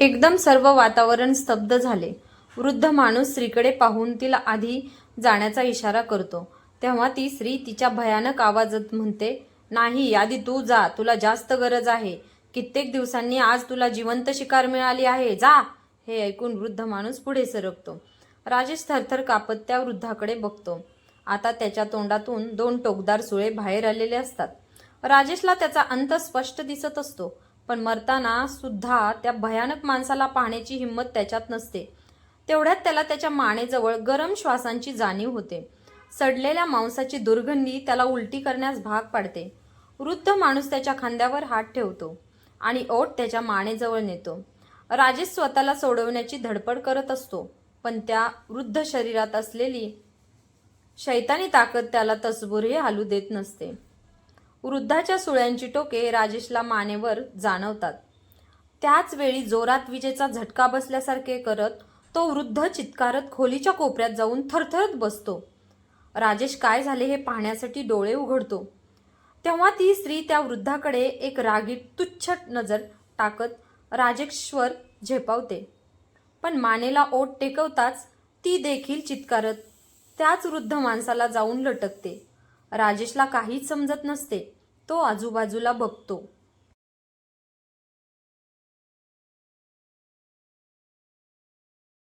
एकदम सर्व वातावरण स्तब्ध झाले. वृद्ध माणूस स्त्रीकडे पाहून तिला आधी जाण्याचा इशारा करतो. तेव्हा ती स्त्री तिच्या भयानक आवाजात म्हणते नाही आधी तू जा. तुला जास्त गरज आहे. कित्येक दिवसांनी आज तुला जिवंत शिकार मिळाली आहे. जा. हे ऐकून वृद्ध माणूस पुढे सरकतो. राजेश थरथर कापत त्या वृद्धाकडे बघतो. आता त्याच्या तोंडातून दोन टोकदार सुळे बाहेर आलेले असतात. राजेशला त्याचा अंत स्पष्ट दिसत असतो. पण मरताना सुद्धा त्या भयानक माणसाला पाहण्याची हिंमत त्याच्यात नसते. तेवढ्यात त्याला त्याच्या मानेजवळ गरम श्वासांची जाणीव होते. सडलेल्या मांसाची दुर्गंधी त्याला उलटी करण्यास भाग पाडते. वृद्ध माणूस त्याच्या खांद्यावर हात ठेवतो आणि ओठ त्याच्या मानेजवळ नेतो. राजेश स्वतःला सोडवण्याची धडपड करत असतो पण त्या वृद्ध शरीरात असलेली शैतानी ताकद त्याला तसबुरही हालू देत नसते. वृद्धाच्या सुळ्यांची टोके राजेशला मानेवर जाणवतात. त्याच वेळी जोरात विजेचा झटका बसल्यासारखे करत तो वृद्ध चित्कारत खोलीच्या कोपऱ्यात जाऊन थरथरत बसतो. राजेश काय झाले हे पाहण्यासाठी डोळे उघडतो. तेव्हा ती स्त्री त्या वृद्धाकडे एक रागीट तुच्छ नजर टाकत राजेश्वर झेपावते. पण मानेला ओठ टेकवताच ती देखील चित्कारत त्याच वृद्ध माणसाला जाऊन लटकते. राजेशला काहीच समजत नसते. तो आजूबाजूला बघतो.